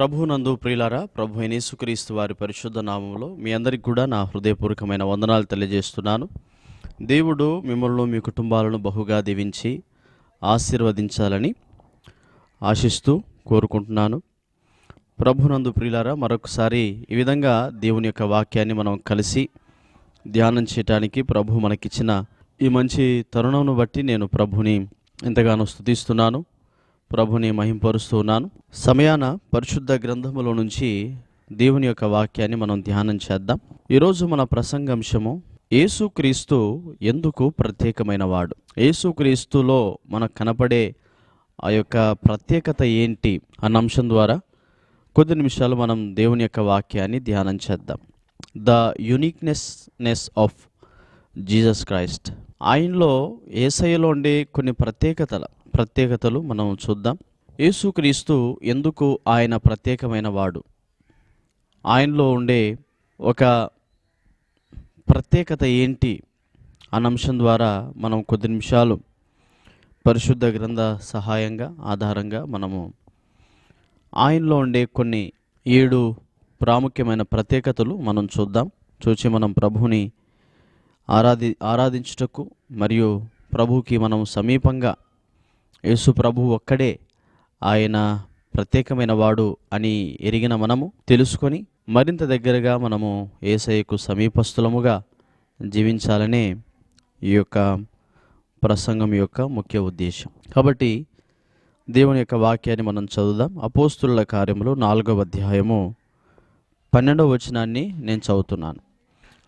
ప్రభునందు ప్రియులారా ప్రభు అయిన యేసుక్రీస్తు వారి పరిశుద్ధ నామంలో మీ అందరికి కూడా నా హృదయపూర్వకమైన వందనాలు తెలియజేస్తున్నాను. దేవుడు మిమ్మల్ని మీ కుటుంబాలను బహుగా దీవించి ఆశీర్వదించాలని ఆశిస్తూ కోరుకుంటున్నాను. ప్రభునందు ప్రియులారా మరొకసారి ఈ విధంగా దేవుని యొక్క వాక్యాన్ని మనం కలిసి ధ్యానం చేయటానికి ప్రభు మనకిచ్చిన ఈ మంచి తరుణంను బట్టి నేను ప్రభుని ఎంతగానో స్థుతిస్తున్నాను ప్రభుని మహింపరుస్తూ ఉన్నాను. సమయాన పరిశుద్ధ గ్రంథములో నుంచి దేవుని యొక్క వాక్యాన్ని మనం ధ్యానం చేద్దాం. ఈరోజు మన ప్రసంగాంశము యేసుక్రీస్తు ఎందుకు ప్రత్యేకమైన వాడు యేసుక్రీస్తులో మనకు కనపడే ఆ యొక్క ప్రత్యేకత ఏంటి అన్న అంశం ద్వారా కొద్ది నిమిషాలు మనం దేవుని యొక్క వాక్యాన్ని ధ్యానం చేద్దాం. The uniqueness of Jesus Christ. ఆయనలో ఏసైలో ఉండే కొన్ని ప్రత్యేకతల. ప్రత్యేకతలు మనం చూద్దాం. యేసుక్రీస్తు ఎందుకు ఆయన ప్రత్యేకమైన వాడు? ఆయనలో ఉండే ఒక ప్రత్యేకత ఏంటి అన్న అంశం ద్వారా మనం కొద్ది నిమిషాలు పరిశుద్ధ గ్రంథ సహాయంగా ఆధారంగా మనము ఆయనలో ఉండే కొన్ని ఏడు ప్రాముఖ్యమైన ప్రత్యేకతలు మనం చూద్దాం. చూచి మనం ప్రభుని ఆరాధి ఆరాధించుటకు మరియు ప్రభుకి మనం సమీపంగా యేసు ప్రభు ఒక్కడే ఆయన ప్రత్యేకమైన వాడు అని ఎరిగిన మనము తెలుసుకొని మరింత దగ్గరగా మనము ఏసయ్యకు సమీపస్థులముగా జీవించాలనే ఈ యొక్క ప్రసంగం యొక్క ముఖ్య ఉద్దేశం. కాబట్టి దేవుని యొక్క వాక్యాన్ని మనం చదువుదాం. అపోస్తుల కార్యములు నాలుగవ అధ్యాయము పన్నెండవ వచనాన్ని నేను చదువుతున్నాను.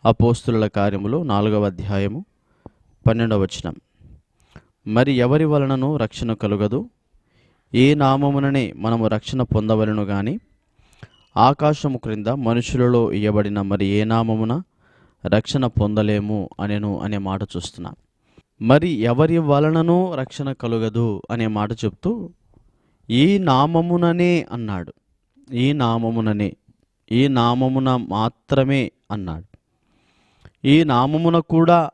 అపోస్తుల కార్యములు నాలుగవ అధ్యాయము పన్నెండవ వచనం. మరి ఎవరి వలనను రక్షణ కలుగదు? ఏ నామముననే మనము రక్షణ పొందవలను గాని? ఆకాశము క్రింద మనుషులలో ఇయ్యబడిన మరి ఏ నామమున రక్షణ పొందలేము అనేను అనే మాట చూస్తున్నా. మరి ఎవరి వలనను రక్షణ కలుగదు అనే మాట చెప్తూ ఈ నామముననే అన్నాడు. ఈ నామముననే ఈ నామమున మాత్రమే అన్నాడు. ఈ నామమున కూడా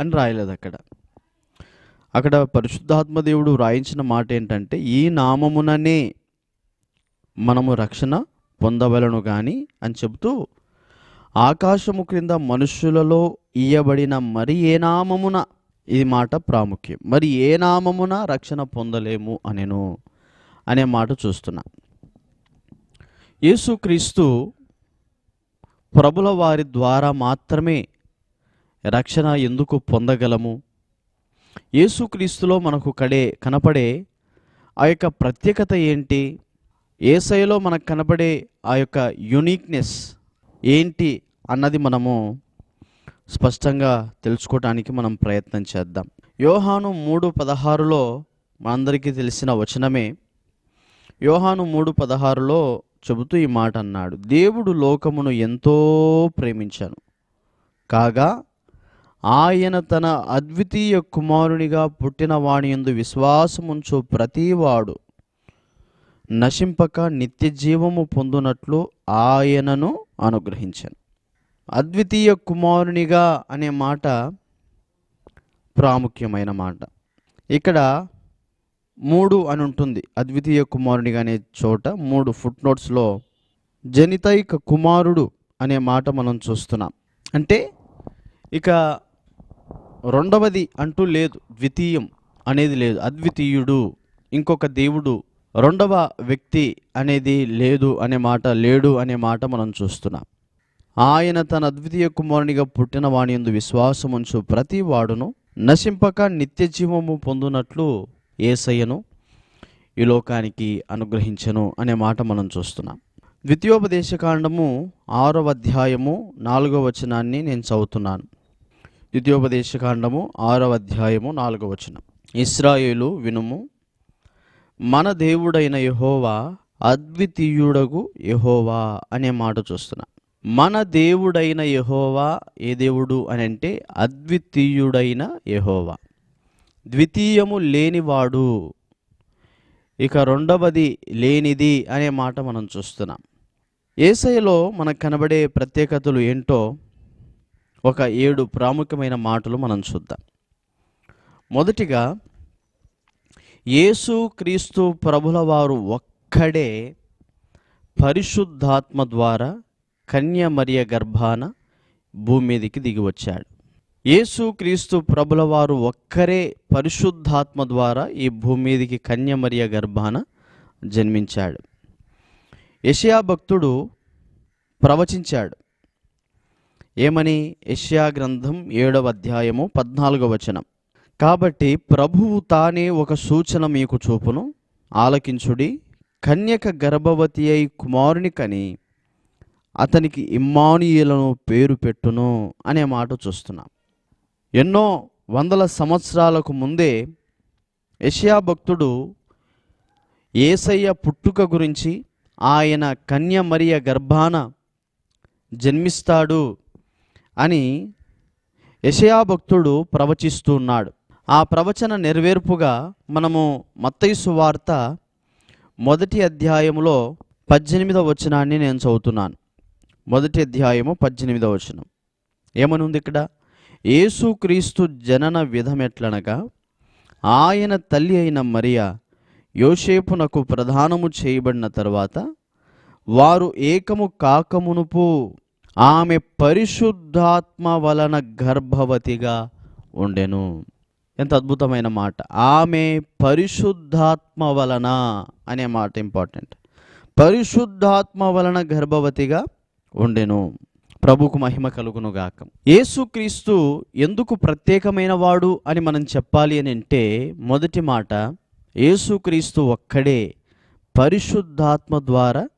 అని రాయలేదు అక్కడ. అక్కడ పరిశుద్ధాత్మ దేవుడు వ్రాయించిన మాట ఏంటంటే ఈ నామముననే మనము రక్షణ పొందవలను కానీ అని చెబుతూ ఆకాశము క్రింద మనుషులలో ఇయ్యబడిన మరి ఏ నామమున ఇది మాట ప్రాముఖ్యం? మరి ఏ నామమున రక్షణ పొందలేము? అనేను అనే మాట చూస్తున్నా. యేసుక్రీస్తు ప్రభుల వారి ద్వారా మాత్రమే రక్షణ ఎందుకు పొందగలము? యేసుక్రీస్తులో మనకు కడే కనపడే ఆ యొక్క ప్రత్యేకత ఏంటి? ఏసైలో మనకు కనపడే ఆ యొక్క యునిక్నెస్ ఏంటి అన్నది మనము స్పష్టంగా తెలుసుకోవటానికి మనం ప్రయత్నం చేద్దాం. యోహాను మూడు పదహారులో మనందరికీ తెలిసిన వచనమే యోహాను మూడు పదహారులో చెబుతూ ఈ మాట అన్నాడు దేవుడు లోకమును ఎంతో ప్రేమించాను. కాగా ఆయన తన అద్వితీయ కుమారునిగా పుట్టిన వాణి యందు విశ్వాసముంచు ప్రతివాడు నశింపక నిత్య జీవము పొందునట్లు ఆయనను అనుగ్రహించాను. అద్వితీయ కుమారునిగా అనే మాట ప్రాముఖ్యమైన మాట. ఇక్కడ మూడు అని ఉంటుంది అద్వితీయ కుమారునిగా అనే చోట మూడు ఫుట్ నోట్స్లో జనితైక కుమారుడు అనే మాట మనం చూస్తున్నాం. అంటే ఇక రెండవది అంటూ లేదు ద్వితీయం అనేది లేదు అద్వితీయుడు ఇంకొక దేవుడు రెండవ వ్యక్తి అనేది లేదు అనే మాట లేడు అనే మాట మనం చూస్తున్నాం. ఆయన తన అద్వితీయ కుమారునిగా పుట్టిన వాణి ఎందు విశ్వాసముంచు ప్రతి వాడును నశింపక నిత్య జీవము పొందునట్లు ఏసయ్యను ఈ లోకానికి అనుగ్రహించను అనే మాట మనం చూస్తున్నాం. ద్వితీయోపదేశకాండము ఆరవ అధ్యాయము నాలుగవ వచనాన్ని నేను చదువుతున్నాను. ద్వితీయోపదేశకాండము ఆరవ అధ్యాయము నాలుగవ వచనం. ఇస్రాయేలు వినుము మన దేవుడైన యహోవా అద్వితీయుడగు యహోవా అనే మాట చూస్తున్నాం. మన దేవుడైన యహోవా ఏ దేవుడు అని అంటే అద్వితీయుడైన యహోవా. ద్వితీయము లేనివాడు ఇక రెండవది లేనిది అనే మాట మనం చూస్తున్నాం. ఏసైలో మనకు కనబడే ప్రత్యేకతలు ఏంటో ఒక ఏడు ప్రాముఖ్యమైన మాటలు మనం చూద్దాం. మొదటిగా యేసు క్రీస్తు ప్రభుల వారు ఒక్కడే పరిశుద్ధాత్మ ద్వారా కన్యమరియ గర్భాన భూమి మీదకి దిగి వచ్చాడు. యేసు క్రీస్తు ప్రభుల వారు ఒక్కరే పరిశుద్ధాత్మ ద్వారా ఈ భూమి మీదకి కన్యమరియ గర్భాన జన్మించాడు. యషయా భక్తుడు ప్రవచించాడు ఏమని? యష్యా గ్రంథం ఏడవ అధ్యాయము పద్నాలుగవ వచనం. కాబట్టి ప్రభువు తానే ఒక సూచన మీకు చూపును. ఆలకించుడి. కన్యక గర్భవతి అయి కుమారుని కని అతనికి ఇమ్మానియులను పేరు పెట్టును అనే మాట చూస్తున్నాం. ఎన్నో వందల సంవత్సరాలకు ముందే యషియా భక్తుడు ఏసయ్య పుట్టుక గురించి ఆయన కన్య మరియ గర్భాన జన్మిస్తాడు అని యషయా భక్తుడు ప్రవచిస్తూ ఉన్నాడు. ఆ ప్రవచన నెరవేర్పుగా మనము మత్తయి వార్త మొదటి అధ్యాయములో పద్దెనిమిదవ వచనాన్ని నేను చదువుతున్నాను. మొదటి అధ్యాయము పద్దెనిమిదవ వచనం. ఏమనుంది ఇక్కడ? యేసుక్రీస్తు జనన విధమెట్లనగా ఆయన తల్లి అయిన మరియా యోసేపునకు ప్రధానము చేయబడిన తర్వాత వారు ఏకము కాకమునుపు ఆమె పరిశుద్ధాత్మ వలన గర్భవతిగా ఉండెను. ఎంత అద్భుతమైన మాట. ఆమె పరిశుద్ధాత్మ వలన అనే మాట ఇంపార్టెంట్. పరిశుద్ధాత్మ వలన గర్భవతిగా ఉండెను. ప్రభుకు మహిమ కలుగును గాక. యేసుక్రీస్తు ఎందుకు ప్రత్యేకమైన వాడు అని మనం చెప్పాలి అని అంటే మొదటి మాట యేసుక్రీస్తు ఒక్కడే పరిశుద్ధాత్మ ద్వారా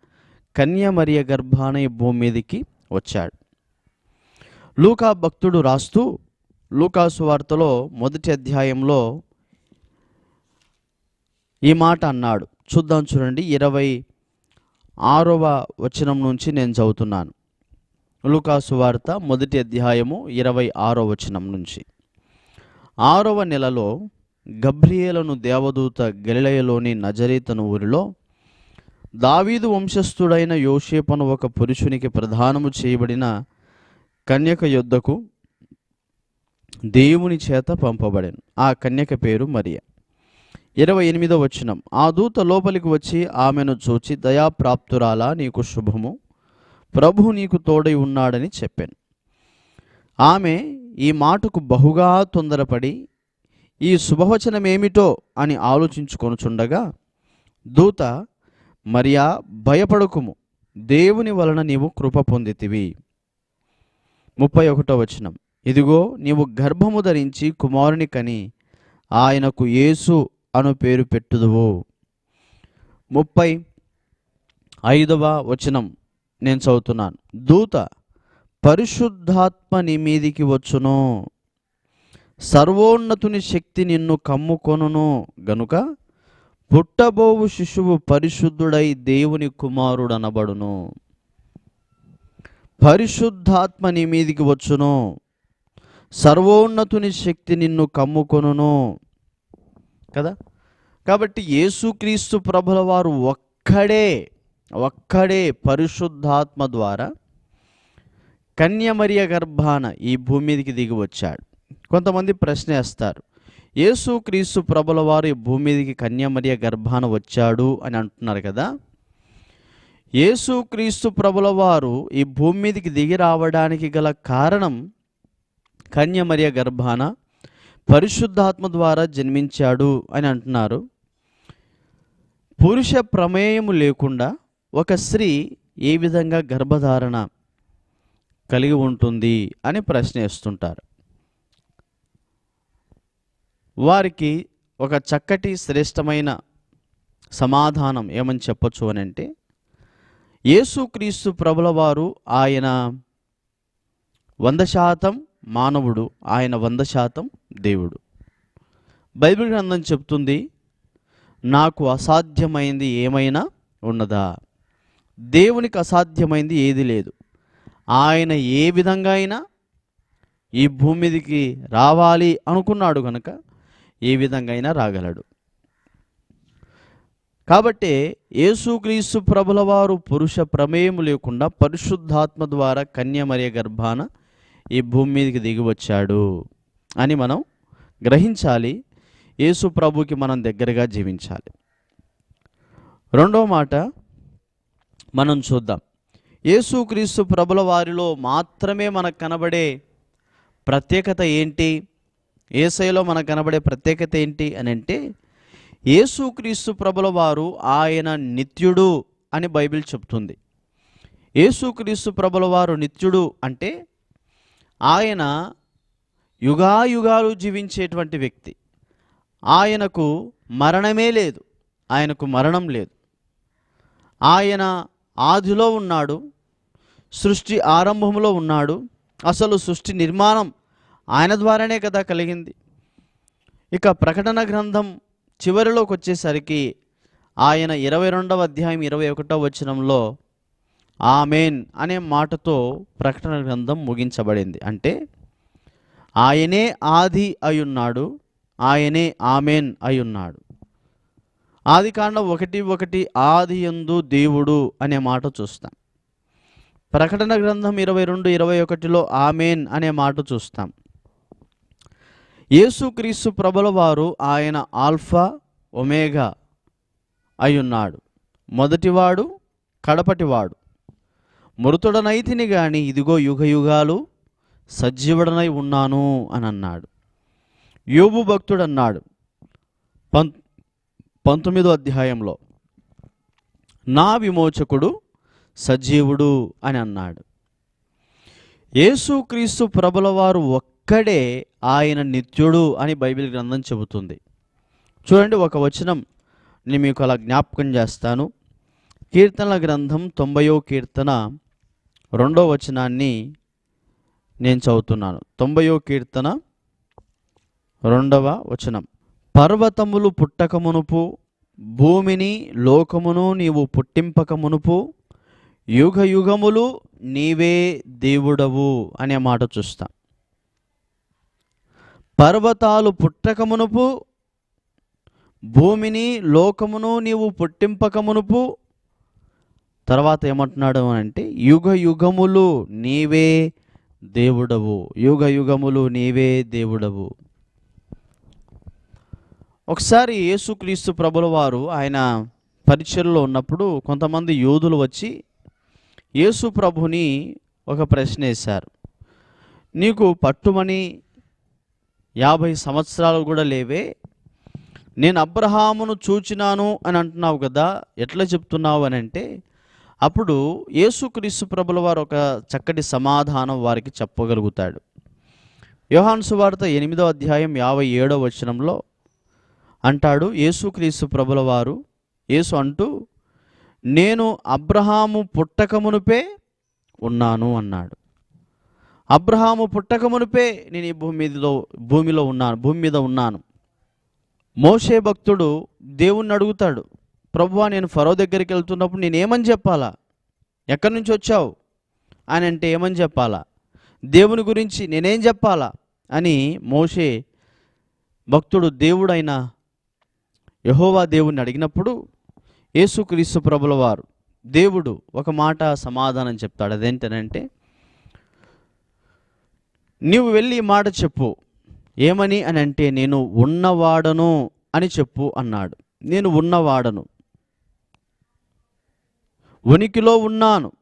కన్యమరియ గర్భాన భూమి మీదకి వచ్చాడు. లూకా భక్తుడు రాస్తూ లూకాసు వార్తలో మొదటి అధ్యాయంలో ఈ మాట అన్నాడు. చూద్దాం చూడండి ఇరవై ఆరవ వచనం నుంచి నేను చదువుతున్నాను. లూకాసు వార్త మొదటి అధ్యాయము ఇరవై ఆరో వచనం నుంచి. ఆరవ నెలలో గబ్రియేలను దేవదూత గలిలయలోని నజరీతను ఊరిలో దావీదు వంశస్థుడైన యోషేపను ఒక పురుషునికి ప్రధానము చేయబడిన కన్యక యొద్దకు దేవుని చేత పంపబడెను. ఆ కన్యక పేరు మరియ. ఇరవై ఎనిమిదో వచనం. ఆ దూత లోపలికి వచ్చి ఆమెను చూచి దయాప్రాప్తురాలా నీకు శుభము. ప్రభు నీకు తోడై ఉన్నాడని చెప్పాను. ఆమె ఈ మాటకు బహుగా తొందరపడి ఈ శుభవచనమేమిటో అని ఆలోచించుకొనుచుండగా దూత మరియా భయపడకుము. దేవుని వలన నీవు కృప పొందితివి. ముప్పై ఒకటో వచనం. ఇదిగో నీవు గర్భము ధరించి కుమారుని కని ఆయనకు యేసు అను పేరు పెట్టుదువు. ముప్పై ఐదవ వచనం నేను చదువుతున్నాను. దూత పరిశుద్ధాత్మ నీ మీదికి వచ్చును. సర్వోన్నతుని శక్తి నిన్ను కమ్ముకొనును. గనుక పుట్టబోవు శిశువు పరిశుద్ధుడై దేవుని కుమారుడు అనబడును పరిశుద్ధాత్మ నీ మీదికి వచ్చును. సర్వోన్నతుని శక్తి నిన్ను కమ్ముకొనును. కదా? కాబట్టి యేసుక్రీస్తు ప్రభుల వారు ఒక్కడే ఒక్కడే పరిశుద్ధాత్మ ద్వారా కన్యమరియ గర్భాన ఈ భూమి మీదకి దిగి వచ్చాడు. కొంతమంది ప్రశ్న వేస్తారు యేసుక్రీస్తు ప్రభుల వారు ఈ భూమి మీదకి కన్యమరియ గర్భాన వచ్చాడు అని అంటున్నారు కదా. యేసుక్రీస్తు ప్రభుల వారు ఈ భూమి మీదకి దిగి రావడానికి గల కారణం కన్యమరియ గర్భాన పరిశుద్ధాత్మ ద్వారా జన్మించాడు అని అంటున్నారు. పురుష ప్రమేయము లేకుండా ఒక స్త్రీ ఏ విధంగా గర్భధారణ కలిగి ఉంటుంది అని ప్రశ్నిస్తుంటారు వారికి ఒక చక్కటి శ్రేష్టమైన సమాధానం ఏమని చెప్పొచ్చు అని అంటే యేసుక్రీస్తు ప్రభుల వారు ఆయన వంద శాతం మానవుడు ఆయన వంద శాతం దేవుడు. బైబిల్ గ్రంథం చెప్తుంది నాకు అసాధ్యమైంది ఏమైనా ఉన్నదా? దేవునికి అసాధ్యమైంది ఏది లేదు. ఆయన ఏ విధంగా అయినా ఈ భూమి రావాలి అనుకున్నాడు కనుక ఏ విధంగా అయినా రాగలడు. కాబట్టి యేసుక్రీస్తు ప్రభుల వారు పురుష ప్రమేయము లేకుండా పరిశుద్ధాత్మ ద్వారా కన్యమరియ గర్భాన ఈ భూమి మీదకి దిగి వచ్చాడు అని మనం గ్రహించాలి. యేసు ప్రభుకి మనం దగ్గరగా జీవించాలి. రెండవ మాట మనం చూద్దాం. యేసుక్రీస్తు ప్రభుల వారిలో మాత్రమే మనకు కనబడే ప్రత్యేకత ఏంటి? ఏసైలో మనకు కనబడే ప్రత్యేకత ఏంటి అని అంటే యేసుక్రీస్తు ప్రభుల వారు ఆయన నిత్యుడు అని బైబిల్ చెప్తుంది. యేసుక్రీస్తు ప్రభుల వారు నిత్యుడు అంటే ఆయన యుగాయుగాలు జీవించేటువంటి వ్యక్తి. ఆయనకు మరణమే లేదు. ఆయనకు మరణం లేదు. ఆయన ఆదిలో ఉన్నాడు సృష్టి ఆరంభంలో ఉన్నాడు. అసలు సృష్టి నిర్మాణం ఆయన ద్వారానే కదా కలిగింది. ఇక ప్రకటన గ్రంథం చివరిలోకి వచ్చేసరికి ఆయన ఇరవై రెండవ అధ్యాయం ఇరవై ఒకటో వచనంలో ఆమెన్ అనే మాటతో ప్రకటన గ్రంథం ముగించబడింది. అంటే ఆయనే ఆది అయున్నాడు ఆయనే ఆమెన్ అయున్నాడు ఆది కాండం ఒకటి ఒకటి ఆది యందు దేవుడు అనే మాట చూస్తాం. ప్రకటన గ్రంథం ఇరవై రెండు ఇరవై ఒకటిలో ఆమెన్ అనే మాట చూస్తాం. యేసుక్రీస్తు ప్రభుల వారు ఆయన ఆల్ఫా ఒమేగా అయ్యున్నాడు. మొదటివాడు కడపటివాడు. మృతుడనైతిని గాని ఇదిగో యుగ యుగాలు సజీవుడనై ఉన్నాను అని అన్నాడు యోబు భక్తుడు అన్నాడు పం పంతొమ్మిదో అధ్యాయంలో. నా విమోచకుడు సజీవుడు అని అన్నాడు. యేసుక్రీస్తు ప్రభుల వారు ఒక్కడే ఆయన నిత్యుడు అని బైబిల్ గ్రంథం చెబుతుంది. చూడండి ఒక వచనం నేను మీకు అలా జ్ఞాపకం చేస్తాను. కీర్తనల గ్రంథం తొంభయో కీర్తన రెండో వచనాన్ని నేను చదువుతున్నాను. తొంభయో కీర్తన రెండవ వచనం. పర్వతములు పుట్టక మునుపు భూమిని లోకమును నీవు పుట్టింపక మునుపు యుగ యుగములు నీవే దేవుడవు అనే మాట చూస్తాం. పర్వతాలు పుట్టక మునుపు భూమిని లోకమును నీవు పుట్టింపక మునుపు తర్వాత ఏమంటున్నాడు అని అంటే యుగ యుగములు నీవే దేవుడవు. యుగ యుగములు నీవే దేవుడవు. ఒకసారి యేసుక్రీస్తు ప్రభుల వారు ఆయన పరిచయలో ఉన్నప్పుడు కొంతమంది యోధులు వచ్చి యేసు ప్రభుని ఒక ప్రశ్న వేశారు. నీకు పట్టుమని యాభై సంవత్సరాలు కూడా లేవే. నేను అబ్రహామును చూచినాను అని అంటున్నావు కదా ఎట్లా చెప్తున్నావు అని అంటే అప్పుడు యేసుక్రీస్తు ప్రభుల వారు ఒక చక్కటి సమాధానం వారికి చెప్పగలుగుతాడు. యోహాను సువార్త ఎనిమిదో అధ్యాయం యాభై ఏడో వచనంలో అంటాడు యేసుక్రీస్తు ప్రభుల వారు యేసు అంటూ నేను అబ్రహాము పుట్టకమునుపే ఉన్నాను అన్నాడు. అబ్రహాము పుట్టకమునుపే నేను ఈ భూమి మీదలో భూమిలో ఉన్నాను భూమి మీద ఉన్నాను. మోషే భక్తుడు దేవుణ్ణి అడుగుతాడు ప్రభువా నేను ఫరో దగ్గరికి వెళ్తున్నప్పుడు నేనేమని చెప్పాలా? ఎక్కడి నుంచి వచ్చావు? అని అంటే ఏమని చెప్పాలా? దేవుని గురించి నేనేం చెప్పాలా? అని మోషే భక్తుడు దేవుడైన యహోవా దేవుణ్ణి అడిగినప్పుడు యేసుక్రీస్తు ప్రభుల వారు దేవుడు ఒక మాట సమాధానం చెప్తాడు. అదేంటనంటే నీవు వెళ్ళి ఈ మాట చెప్పు. ఏమని అని అంటే నేను ఉన్నవాడను అని చెప్పు అన్నాడు. నేను ఉన్నవాడను. ఉనికిలో ఉన్నాను.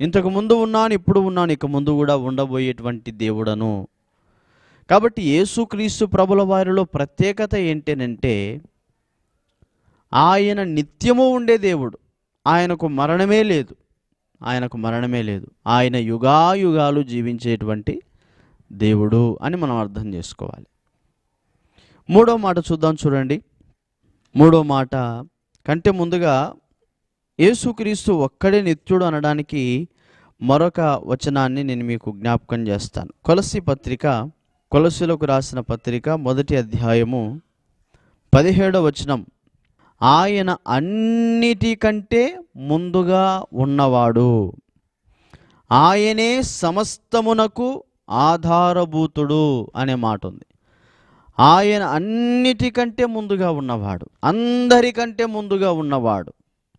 ఇంతకు ముందు ఉన్నాను ఇప్పుడు ఉన్నాను ఇక ముందు కూడా ఉండబోయేటువంటి దేవుడను. కాబట్టి యేసుక్రీస్తు ప్రభుల వారిలో ప్రత్యేకత ఏంటనంటే ఆయన నిత్యము ఉండే దేవుడు. ఆయనకు మరణమే లేదు. ఆయనకు మరణమే లేదు. ఆయన యుగాయుగాలు జీవించేటువంటి దేవుడు అని మనం అర్థం చేసుకోవాలి. మూడో మాట చూద్దాం చూడండి. మూడో మాట కంటే ముందుగా యేసుక్రీస్తు ఒక్కడే నిత్యుడు అనడానికి మరొక వచనాన్ని నేను మీకు జ్ఞాపకం చేస్తాను. కొలసి పత్రిక కొలసిలకు రాసిన పత్రిక మొదటి అధ్యాయము పదిహేడవ వచనం. ఆయన అన్నిటికంటే ముందుగా ఉన్నవాడు. ఆయనే సమస్తమునకు ఆధారభూతుడు అనే మాట ఉంది ఆయన అన్నిటికంటే ముందుగా ఉన్నవాడు. అందరికంటే ముందుగా ఉన్నవాడు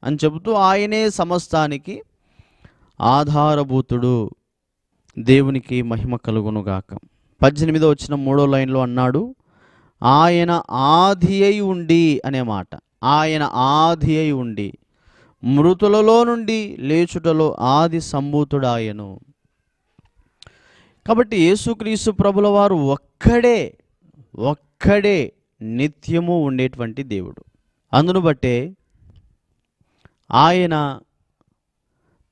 అని చెబుతూ ఆయనే సమస్తానికి ఆధారభూతుడు. దేవునికి మహిమ కలుగునుగాక. పద్దెనిమిదో వచ్చిన మూడో లైన్లో అన్నాడు ఆయన ఆది అయి ఉండి అనే మాట. ఆయన ఆది అయి ఉండి మృతులలో నుండి లేచుటలో ఆది సంభూతుడాయను. కాబట్టి యేసుక్రీస్తు ప్రభుల వారు ఒక్కడే ఒక్కడే నిత్యము ఉండేటువంటి దేవుడు. అందును బట్టే ఆయన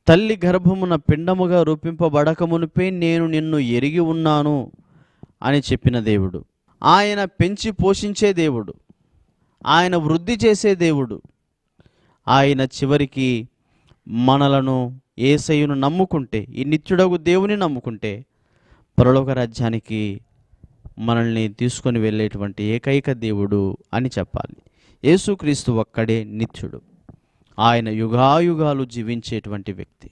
తల్లి గర్భమున పిండముగా రూపింపబడకమునిపై నేను నిన్ను ఎరిగి ఉన్నాను అని చెప్పిన దేవుడు. ఆయన పెంచి పోషించే దేవుడు. ఆయన వృద్ధి చేసే దేవుడు. ఆయన చివరికి మనలను ఏసయును నమ్ముకుంటే ఈ నిత్యుడగు దేవుని నమ్ముకుంటే పరలోక రాజ్యానికి మనల్ని తీసుకొని వెళ్ళేటువంటి ఏకైక దేవుడు అని చెప్పాలి. యేసుక్రీస్తు ఒక్కడే నిత్యుడు. ఆయన యుగాయుగాలు జీవించేటువంటి వ్యక్తి.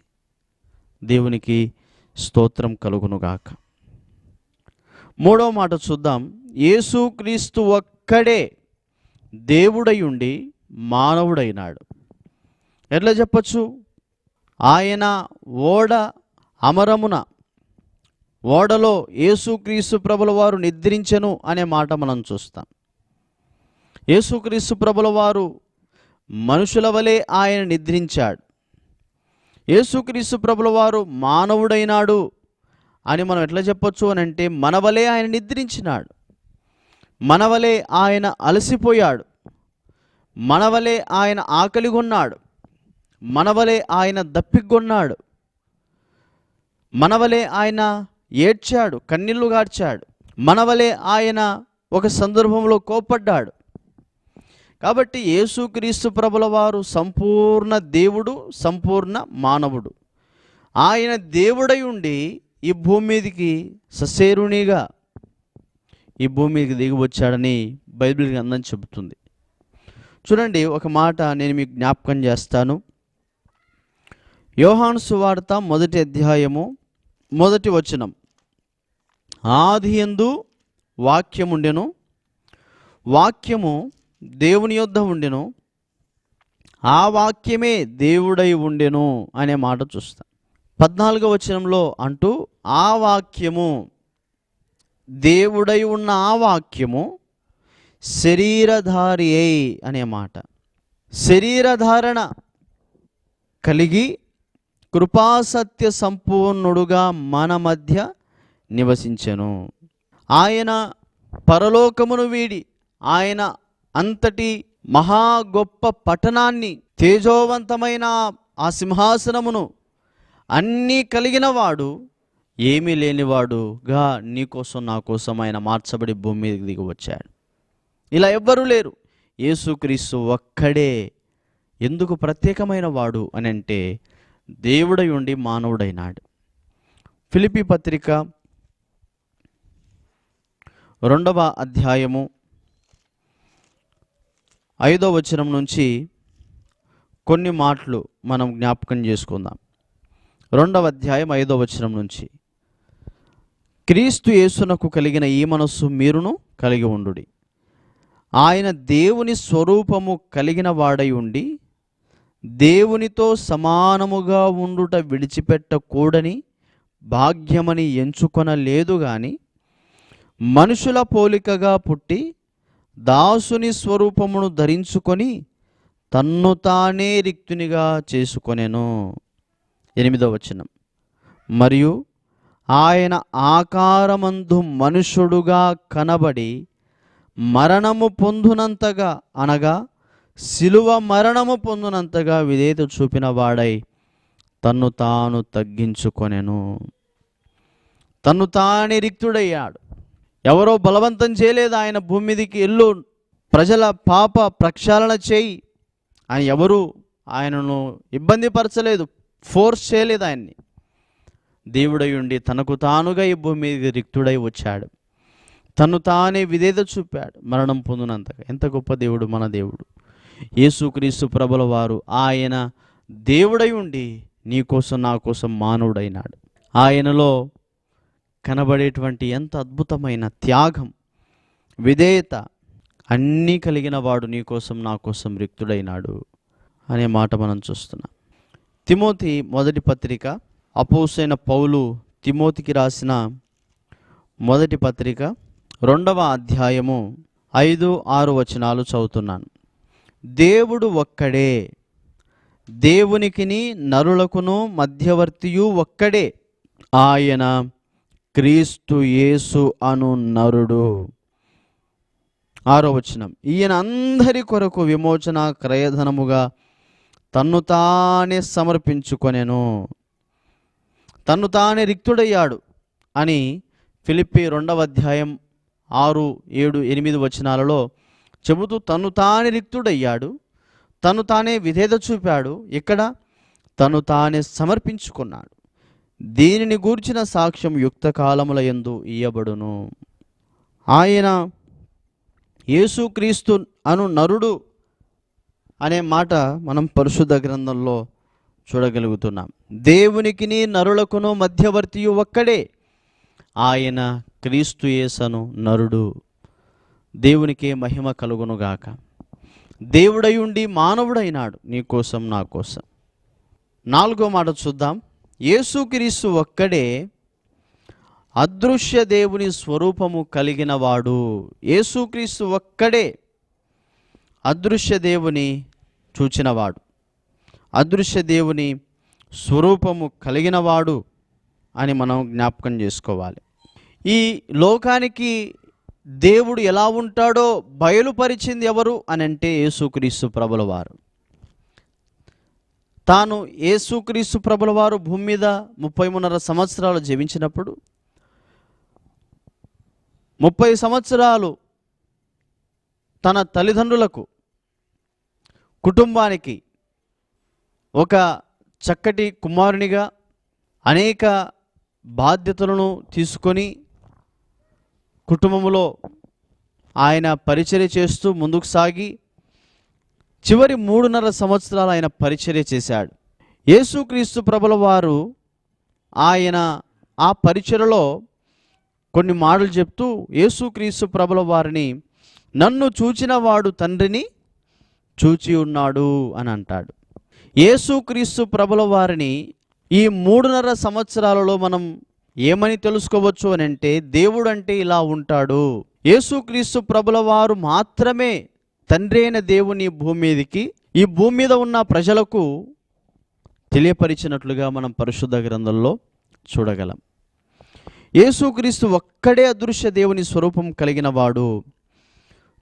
దేవునికి స్తోత్రం కలుగునుగాక. మూడో మాట చూద్దాం. యేసుక్రీస్తు ఒక్కడే దేవుడై ఉండి మానవుడైనాడు. ఎట్లా చెప్పచ్చు? ఆయన ఓడ అమరమున ఓడలో యేసుక్రీస్తు ప్రభుల వారు నిద్రించెను అనే మాట మనం చూస్తాం. యేసుక్రీస్తు ప్రభుల వారు మనుషుల వలె ఆయన నిద్రించాడు. యేసుక్రీస్తు ప్రభుల వారు మానవుడైనాడు అని మనం ఎట్లా చెప్పొచ్చు అని అంటే మన వలె ఆయన నిద్రించినాడు. మనవలే ఆయన అలసిపోయాడు. మనవలే ఆయన ఆకలిగొన్నాడు మనవలే ఆయన దప్పిగొన్నాడు మనవలే ఆయన ఏడ్చాడు కన్నీళ్ళు గార్చాడు. మనవలే ఆయన ఒక సందర్భంలో కోపడ్డాడు కాబట్టి యేసుక్రీస్తు ప్రభుల వారు సంపూర్ణ దేవుడు సంపూర్ణ మానవుడు. ఆయన దేవుడై ఉండి ఈ భూమి మీదకి ససేరునిగా ఈ భూమి మీదకి దిగి వచ్చాడని బైబిల్ గ్రంథం చెబుతుంది. చూడండి ఒక మాట నేను మీకు జ్ఞాపకం చేస్తాను. యోహాను సువార్త మొదటి అధ్యాయము మొదటి వచనం. ఆది యందు వాక్యముండెను వాక్యము దేవుని యొద్ద ఉండెను ఆ వాక్యమే దేవుడై ఉండెను అనే మాట చూస్తాం. పద్నాలుగో వచనంలో అంటూ ఆ వాక్యము దేవుడై ఉన్న ఆ వాక్యము శరీరధారి అయి అనే మాట. శరీరధారణ కలిగి కృపాసత్య సంపూర్ణుడుగా మన మధ్య నివసించెను. ఆయన పరలోకమును వీడి ఆయన అంతటి మహా గొప్ప పట్టణాన్ని తేజోవంతమైన ఆ సింహాసనమును అన్నీ కలిగినవాడు ఏమీ లేనివాడుగా నీకోసం నా కోసం ఆయన మార్చబడి భూమి మీదకి దిగి వచ్చాడు. ఇలా ఎవ్వరూ లేరు. యేసుక్రీస్తు ఒక్కడే. ఎందుకు ప్రత్యేకమైన వాడు అని అంటే దేవుడై ఉండి మానవుడైనాడు. ఫిలిపి పత్రిక రెండవ అధ్యాయము ఐదో వచనం నుంచి కొన్ని మాటలు మనం జ్ఞాపకం చేసుకుందాం. రెండవ అధ్యాయం ఐదో వచనం నుంచి. క్రీస్తు యేసునకు కలిగిన ఈ మనస్సు మీరును కలిగి ఉండుడి. ఆయన దేవుని స్వరూపము కలిగిన వాడై ఉండి దేవునితో సమానముగా ఉండుట విడిచిపెట్టకూడని భాగ్యమని ఎంచుకొనలేదు గాని మనుషుల పోలికగా పుట్టి దాసుని స్వరూపమును ధరించుకొని తన్ను తానే రిక్తునిగా చేసుకొనెను. ఎనిమిదవ వచనం. మరియు ఆయన ఆకారమందు మనుషుడుగా కనబడి మరణము పొందునంతగా అనగా శిలువ మరణము పొందునంతగా విధేయత చూపిన వాడై తన్ను తాను తగ్గించుకొనెను. తన్ను తానే రిక్తుడయ్యాడు. ఎవరో బలవంతం చేయలేదు ఆయన భూమి మీదకి ఎల్లు ప్రజల పాప ప్రక్షాళన చేయి. ఆయన ఎవరు ఆయనను ఇబ్బంది పరచలేదు ఫోర్స్ చేయలేదు ఆయన్ని. దేవుడై ఉండి తనకు తానుగా ఈ భూమి మీద రిక్తుడై వచ్చాడు. తను తానే విధేత చూపాడు. మరణం పొందినంతగా ఎంత గొప్ప దేవుడు మన దేవుడు. యేసుక్రీస్తు ప్రభుల వారు ఆయన దేవుడై ఉండి నీ కోసం నా కోసం మానవుడైనాడు. ఆయనలో కనబడేటువంటి ఎంత అద్భుతమైన త్యాగం విధేయత అన్నీ కలిగిన వాడు నీ కోసం నా కోసం రిక్తుడైనాడు అనే మాట మనం చూస్తున్నాం. తిమోతి మొదటి పత్రిక అపోసైన పౌలు తిమోతికి రాసిన మొదటి పత్రిక రెండవ అధ్యాయము ఐదు ఆరు వచనాలు చదువుతున్నాను. దేవుడు ఒక్కడే దేవునికిని నరులకును మధ్యవర్తియు ఒక్కడే. ఆయన క్రీస్తు యేసు అను నరుడు. ఆరో వచనం. ఈయన అందరి కొరకు విమోచన క్రయధనముగా తన్ను తానే సమర్పించుకొనెను. తన్ను తానే రిక్తుడయ్యాడు అని ఫిలిప్పి రెండవ అధ్యాయం ఆరు ఏడు ఎనిమిది వచనాలలో చెబుతూ తను తానే రిక్తుడయ్యాడు తను తానే విధేత చూపాడు ఇక్కడ తను తానే సమర్పించుకున్నాడు. దీనిని గూర్చిన సాక్ష్యం యుక్త కాలముల ఎందు ఇయ్యబడును. ఆయన యేసుక్రీస్తు అను నరుడు అనే మాట మనం పరిశుద్ధ గ్రంథంలో చూడగలుగుతున్నాం. దేవునికిని నరులకును మధ్యవర్తియు ఒక్కడే. ఆయన క్రీస్తు యేసను నరుడు. దేవునికే మహిమ కలుగునుగాక దేవుడై ఉండి మానవుడైనాడు నీ కోసం నా కోసం. నాలుగో మాట చూద్దాం. యేసుక్రీస్తు ఒక్కడే అదృశ్య దేవుని స్వరూపము కలిగిన వాడు. యేసుక్రీస్తు ఒక్కడే అదృశ్య దేవుని చూచినవాడు. అదృశ్య దేవుని స్వరూపము కలిగినవాడు అని మనం జ్ఞాపకం చేసుకోవాలి. ఈ లోకానికి దేవుడు ఎలా ఉంటాడో బయలుపరిచింది ఎవరు అని అంటే యేసుక్రీస్తు ప్రభుల వారు తాను యేసుక్రీస్తు ప్రభుల వారు భూమి మీద ముప్పై మూన్నర సంవత్సరాలు జీవించినప్పుడు ముప్పై సంవత్సరాలు తన తల్లిదండ్రులకు కుటుంబానికి ఒక చక్కటి కుమారునిగా అనేక బాధ్యతలను తీసుకొని కుటుంబంలో ఆయన పరిచర్య చేస్తూ ముందుకు సాగి చివరి మూడున్నర సంవత్సరాలు ఆయన పరిచర్య చేశాడు. యేసుక్రీస్తు ప్రభుల వారు ఆయన ఆ పరిచర్యలో కొన్ని మాటలు చెప్తూ యేసుక్రీస్తు ప్రభుల వారిని నన్ను చూచిన వాడు తండ్రిని చూచి ఉన్నాడు అని అంటాడు. యేసుక్రీస్తు ప్రభుల వారిని ఈ మూడున్నర సంవత్సరాలలో మనం ఏమని తెలుసుకోవచ్చు అని అంటే దేవుడు అంటే ఇలా ఉంటాడు. యేసుక్రీస్తు ప్రభుల వారు మాత్రమే తండ్రి అయిన దేవుని భూమి మీదకి ఈ భూమి మీద ఉన్న ప్రజలకు తెలియపరిచినట్లుగా మనం పరిశుద్ధ గ్రంథంలో చూడగలం. యేసుక్రీస్తు ఒక్కడే అదృశ్య దేవుని స్వరూపం కలిగిన వాడు.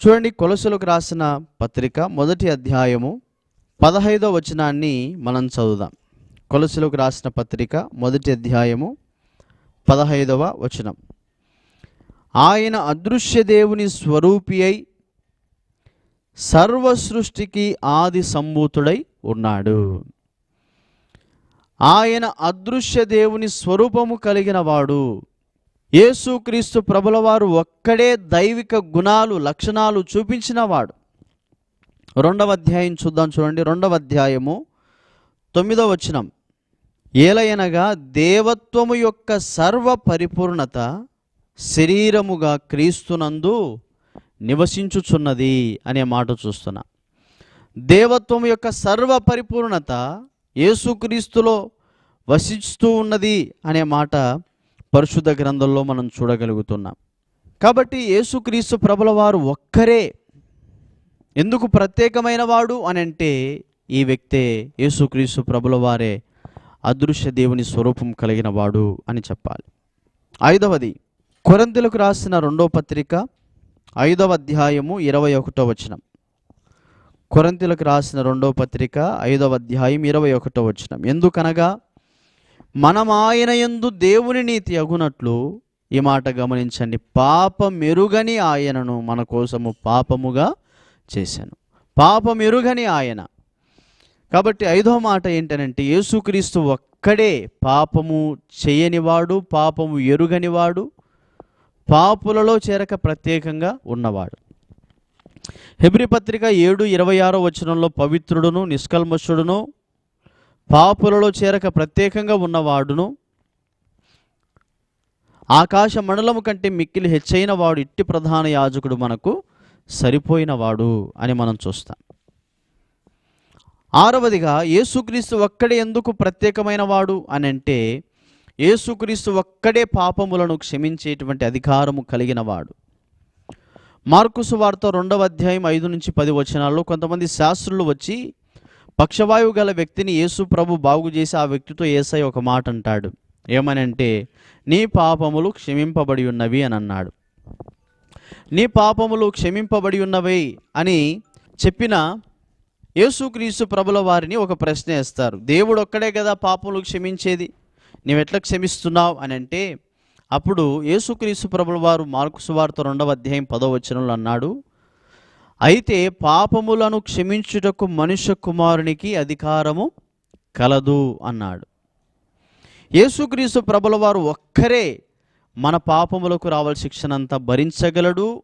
చూడండి కొలసలకు రాసిన పత్రిక మొదటి అధ్యాయము పదహైదో వచనాన్ని మనం చదువుదాం. కొలసులకు రాసిన పత్రిక మొదటి అధ్యాయము పదహైదవ వచనం. ఆయన అదృశ్య దేవుని స్వరూపి అయి సర్వ సృష్టికి ఆది సంభూతుడై ఉన్నాడు. ఆయన అదృశ్య దేవుని స్వరూపము కలిగిన వాడు. యేసుక్రీస్తు ప్రభులవారు ఒక్కడే దైవిక గుణాలు లక్షణాలు చూపించినవాడు రెండవ అధ్యాయం చూద్దాం చూడండి. రెండవ అధ్యాయము తొమ్మిదవ వచనం. ఏలయనగా దేవత్వము యొక్క సర్వ పరిపూర్ణత శరీరముగా క్రీస్తునందు నివసించుచున్నది అనే మాట చూస్తున్నా. దేవత్వం యొక్క సర్వ పరిపూర్ణత యేసుక్రీస్తులో వసిస్తూ ఉన్నది అనే మాట పరిశుద్ధ గ్రంథంలో మనం చూడగలుగుతున్నాం. కాబట్టి యేసుక్రీస్తు ప్రభుల వారు ఒక్కరే ఎందుకు ప్రత్యేకమైన వాడు అని అంటే ఈ వ్యక్తే యేసుక్రీస్తు ప్రభుల వారే అదృశ్య దేవుని స్వరూపం కలిగిన వాడు అని చెప్పాలి. ఐదవది కొరంతులకు రాసిన రెండో పత్రిక ఐదవ అధ్యాయము ఇరవై ఒకటో వచనం. కొరంతులకు రాసిన రెండో పత్రిక ఐదవ అధ్యాయం ఇరవై ఒకటో వచనం. ఎందుకనగా మనం ఆయన యందు దేవుని నీతి అగునట్లు ఈ మాట గమనించండి. పాప మెరుగని ఆయనను మన కోసము పాపముగా చేశాను. పాపం ఎరుగని ఆయన. కాబట్టి ఐదో మాట ఏంటనంటే యేసుక్రీస్తు ఒక్కడే పాపము చేయనివాడు పాపము ఎరుగనివాడు పాపులలో చేరక ప్రత్యేకంగా ఉన్నవాడు. హెబ్రి పత్రిక ఏడు ఇరవై ఆరో వచనంలో పవిత్రుడును నిష్కల్మషుడును పాపులలో చేరక ప్రత్యేకంగా ఉన్నవాడును ఆకాశ మండలము కంటే మిక్కిలి హెచ్చైన వాడు ఇట్టి ప్రధాన యాజకుడు మనకు సరిపోయినవాడు అని మనం చూస్తాం. ఆరవదిగా యేసుక్రీస్తు ఒక్కడే ఎందుకు ప్రత్యేకమైన వాడు అని అంటే యేసుక్రీస్తు ఒక్కడే పాపములను క్షమించేటువంటి అధికారము కలిగిన వాడు మార్కుసు వార్త రెండవ అధ్యాయం ఐదు నుంచి పది వచనాల్లో కొంతమంది శాస్త్రులు వచ్చి పక్షవాయువు గల వ్యక్తిని యేసు ప్రభు బాగు చేసి ఆ వ్యక్తితో ఏసై ఒక మాట అంటాడు. ఏమనంటే నీ పాపములు క్షమింపబడి ఉన్నవి అని అన్నాడు. నీ పాపములు క్షమింపబడి ఉన్నవి అని చెప్పిన యేసుక్రీస్తు ప్రభుల వారిని ఒక ప్రశ్న వేస్తారు. దేవుడు ఒక్కడే కదా పాపములు క్షమించేది? నీవెట్లా క్షమిస్తున్నావు? అని అంటే అప్పుడు యేసుక్రీస్తు ప్రభుల వారు మార్కు సువార్త రెండవ అధ్యాయం పదో వచనంలో అన్నాడు అయితే పాపములను క్షమించుటకు మనుష్య కుమారునికి అధికారము కలదు అన్నాడు. యేసుక్రీస్తు ప్రభుల వారు ఒక్కరే మన పాపములకు రావాల్సిన శిక్షనంతా భరించగలడు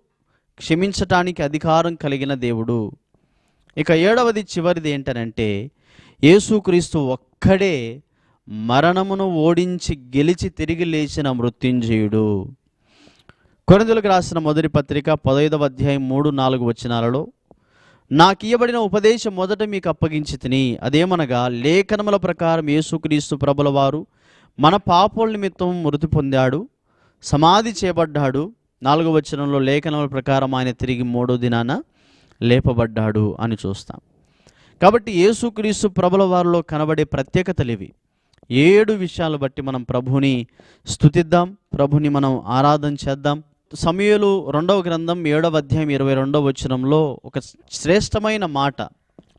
క్షమించటానికి అధికారం కలిగిన దేవుడు. ఇక ఏడవది చివరిది ఏంటనంటే యేసుక్రీస్తు ఒక్కడే మరణమును ఓడించి గెలిచి తిరిగి లేచిన మృత్యుంజయుడు. కొరందులకు రాసిన మొదటి పత్రిక పదైదవ అధ్యాయం మూడు నాలుగు వచనాలలో నాకు ఇవ్వబడిన ఉపదేశం మొదట మీకు అప్పగించి తిని అదేమనగా లేఖనముల ప్రకారం యేసుక్రీస్తు ప్రభుల వారు మన పాపముల నిమిత్తం మృతి పొందాడు. సమాధి చేయబడ్డాడు. నాలుగవ వచనంలో లేఖనముల ప్రకారం ఆయన తిరిగి మూడో దినాన లేపబడ్డాడు అని చూస్తాం. కాబట్టి యేసుక్రీస్తు ప్రభుల వారిలో కనబడే ప్రత్యేకతలు ఇవి ఏడు విషయాలు బట్టి మనం ప్రభుని స్తుతిద్దాం ప్రభుని మనం ఆరాధన చేద్దాం. సమయలు రెండవ గ్రంథం ఏడవ అధ్యాయం ఇరవై రెండవ వచనంలో ఒక శ్రేష్టమైన మాట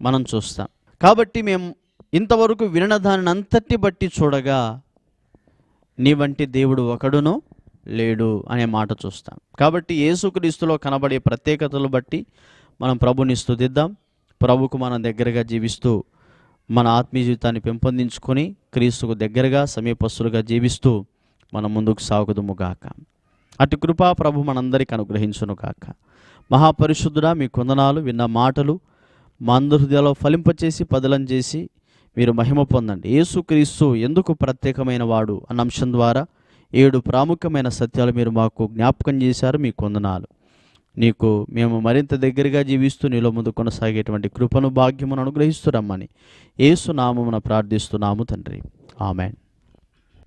మనం చూస్తాం. కాబట్టి మేము ఇంతవరకు వినిన అంతటి బట్టి చూడగా నీ వంటి దేవుడు ఒకడును లేడు అనే మాట చూస్తాం. కాబట్టి యేసుక్రీస్తులో కనబడే ప్రత్యేకతలు బట్టి మనం ప్రభుని స్థుతిద్దాం ప్రభుకు మనం దగ్గరగా జీవిస్తూ మన ఆత్మీయ జీవితాన్ని పెంపొందించుకొని క్రీస్తుకు దగ్గరగా సమీపస్తులుగా జీవిస్తూ మనం ముందుకు సాగుదుము గాక. అటు కృపా ప్రభు మనందరికి అనుగ్రహించును గాక. మహాపరిశుద్ధుడా మీ కొందనాలు విన్న మాటలు మా అందరి హృదయాలో ఫలింపచేసి పదలం చేసి మీరు మహిమ పొందండి. యేసుక్రీస్తు ఎందుకు ప్రత్యేకమైన వాడు? అన్న అంశం ద్వారా ఏడు ప్రాముఖ్యమైన సత్యాలు మీరు మాకు జ్ఞాపకం చేశారు మీ కొందనాలు. నీకు మేము మరింత దగ్గరగా జీవిస్తూ నీలో ముందు కొనసాగేటువంటి కృపను భాగ్యమును అనుగ్రహిస్తురమ్మని ఏసునామమున ప్రార్థిస్తున్నాము తండ్రి. ఆమెన్.